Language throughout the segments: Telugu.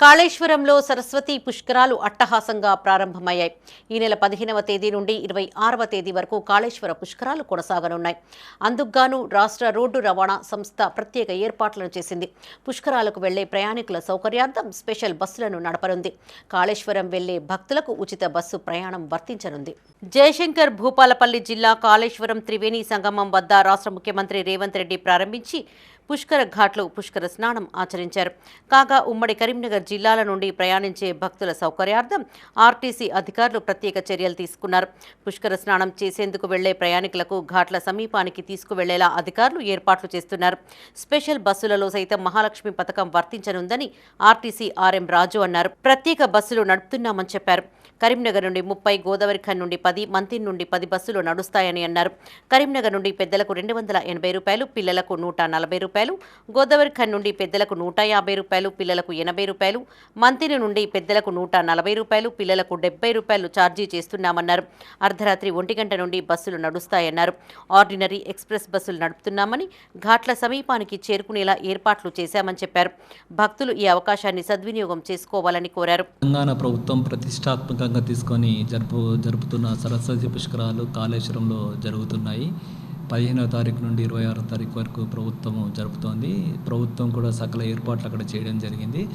కాళేశ్వరంలో సరస్వతి పుష్కరాలు అట్టహాసంగా ప్రారంభమయ్యాయి. ఈ నెల పదిహేనవ తేదీ నుండి ఇరవై ఆరవ తేదీ వరకు కాళేశ్వర పుష్కరాలు కొనసాగనున్నాయి. అందుకుగాను రాష్ట్ర రోడ్డు రవాణా సంస్థ ప్రత్యేక ఏర్పాట్లను చేసింది. పుష్కరాలకు వెళ్ళే ప్రయాణికుల సౌకర్యార్థం స్పెషల్ బస్సులను నడపనుంది. కాళేశ్వరం వెళ్ళే భక్తులకు ఉచిత బస్సు ప్రయాణం వర్తించనుంది. జయశంకర్ భూపాలపల్లి జిల్లా కాళేశ్వరం త్రివేణి సంగమం వద్ద రాష్ట్ర ముఖ్యమంత్రి రేవంత్ రెడ్డి ప్రారంభించి పుష్కర ఘాట్లో పుష్కర స్నానం ఆచరించారు. కాగా ఉమ్మడి కరీంనగర్ జిల్లాల నుండి ప్రయాణించే భక్తుల సౌకర్యార్థం ఆర్టీసీ అధికారులు ప్రత్యేక చర్యలు తీసుకున్నారు. పుష్కర స్నానం చేసేందుకు వెళ్ళే ప్రయాణికులకు ఘాట్ల సమీపానికి తీసుకువెళ్ళేలా అధికారులు ఏర్పాట్లు చేస్తున్నారు. స్పెషల్ బస్సులలో సైతం మహాలక్ష్మి పథకం వర్తించనుందని ఆర్టీసీ ఆర్ఎం రాజు అన్నారు. ప్రత్యేక బస్సులు నడుపుతున్నామని చెప్పారు. కరీంనగర్ నుండి ముప్పై గోదావరి ఖన్ నుండి పది మంతిన్ నుండి పది బస్సులు నడుస్తాయని అన్నారు. కరీంనగర్ నుండి పెద్దలకు రెండు వందల ఎనభై రూపాయలు పిల్లలకు నూట నలభై రూపాయలు గోదావరి ఖండ్ నుండి పెద్దలకు నూట యాభై రూపాయలు పిల్లలకు ఎనభై రూపాయలు మంతిని నుండి పెద్దలకు నూట నలభై రూపాయలు పిల్లలకు డెబ్బై రూపాయలు ఛార్జీ చేస్తున్నామన్నారు. అర్ధరాత్రి ఒంటి గంట నుండి బస్సులు నడుస్తాయన్నారు. ఆర్డినరీ ఎక్స్ప్రెస్ బస్సులు నడుపుతున్నామని ఘాట్ల సమీపానికి చేరుకునేలా ఏర్పాట్లు చేశామని చెప్పారు. భక్తులు ఈ అవకాశాన్ని సద్వినియోగం చేసుకోవాలని కోరారు. తెలంగాణ ప్రభుత్వం ప్రతిష్టాత్మకంగా తీసుకొని జరుపు జరుపుతున్న సరస్వతి పుష్కరాలు కాళేశ్వరంలో జరుగుతున్నాయి. పదిహేనవ తారీఖు నుండి ఇరవై ఆరో తారీఖు వరకు ప్రభుత్వం జరుపుతోంది. ప్రభుత్వం కూడా సకల ఏర్పాట్లు అక్కడ చేయడం జరిగింది.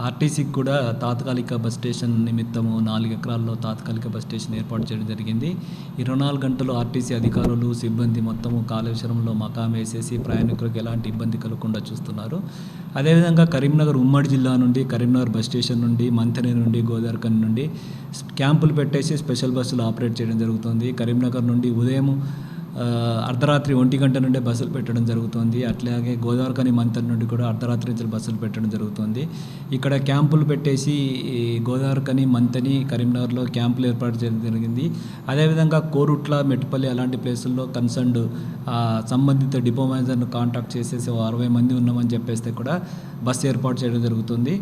ఆర్టీసీకి కూడా తాత్కాలిక బస్ స్టేషన్ నిమిత్తము నాలుగు ఎకరాల్లో తాత్కాలిక బస్ స్టేషన్ ఏర్పాటు చేయడం జరిగింది. ఇరవై నాలుగు గంటలు ఆర్టీసీ అధికారులు సిబ్బంది మొత్తము కాళేశ్వరంలో మకాం వేసేసి ప్రయాణికులకు ఎలాంటి ఇబ్బంది కలగకుండా చూస్తున్నారు. అదేవిధంగా కరీంనగర్ ఉమ్మడి జిల్లా నుండి కరీంనగర్ బస్ స్టేషన్ నుండి మంథని నుండి గోదావరికన్ నుండి క్యాంపులు పెట్టేసి స్పెషల్ బస్సులు ఆపరేట్ చేయడం జరుగుతుంది. కరీంనగర్ నుండి ఉదయం అర్ధరాత్రి ఒంటి గంట నుండే బస్సులు పెట్టడం జరుగుతుంది. అట్లాగే గోదావరికని మంతర్ నుండి కూడా అర్ధరాత్రి నుంచి బస్సులు పెట్టడం జరుగుతుంది. ఇక్కడ క్యాంపులు పెట్టేసి గోదావరికని మంతని కరీంనగర్లో క్యాంపులు ఏర్పాటు చేయడం జరిగింది. అదేవిధంగా కోరుట్ల మెట్టుపల్లి అలాంటి ప్లేసుల్లో కన్సర్న్డ్ సంబంధిత డిపో మేనేజర్ను కాంటాక్ట్ చేసేసి ఓ అరవై మంది ఉన్నామని చెప్పేస్తే కూడా బస్సు ఏర్పాటు చేయడం జరుగుతుంది.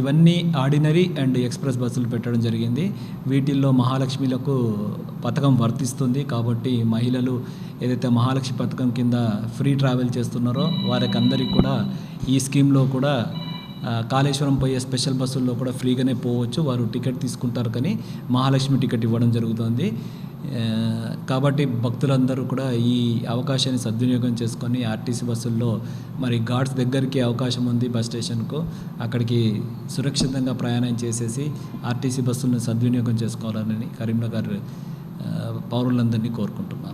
ఇవన్నీ ఆర్డినరీ అండ్ ఎక్స్ప్రెస్ బస్సులు పెట్టడం జరిగింది. వీటిల్లో మహాలక్ష్మిలకు పథకం వర్తిస్తుంది. కాబట్టి మహిళలు ఏదైతే మహాలక్ష్మి పథకం కింద ఫ్రీ ట్రావెల్ చేస్తున్నారో వారికి అందరికీ కూడా ఈ స్కీమ్లో కూడా కాళేశ్వరం పోయే స్పెషల్ బస్సుల్లో కూడా ఫ్రీగానే పోవచ్చు. వారు టికెట్ తీసుకుంటారు కానీ మహాలక్ష్మి టికెట్ ఇవ్వడం జరుగుతుంది. కాబట్టి భక్తులందరూ కూడా ఈ అవకాశాన్ని సద్వినియోగం చేసుకొని ఆర్టీసీ బస్సుల్లో మరి ఘాట్స్ దగ్గరికి అవకాశం ఉంది బస్ స్టేషన్కు. అక్కడికి సురక్షితంగా ప్రయాణం చేసేసి ఆర్టీసీ బస్సులను సద్వినియోగం చేసుకోవాలని కరీంనగర్ పౌరులందరినీ కోరుకుంటున్నాను.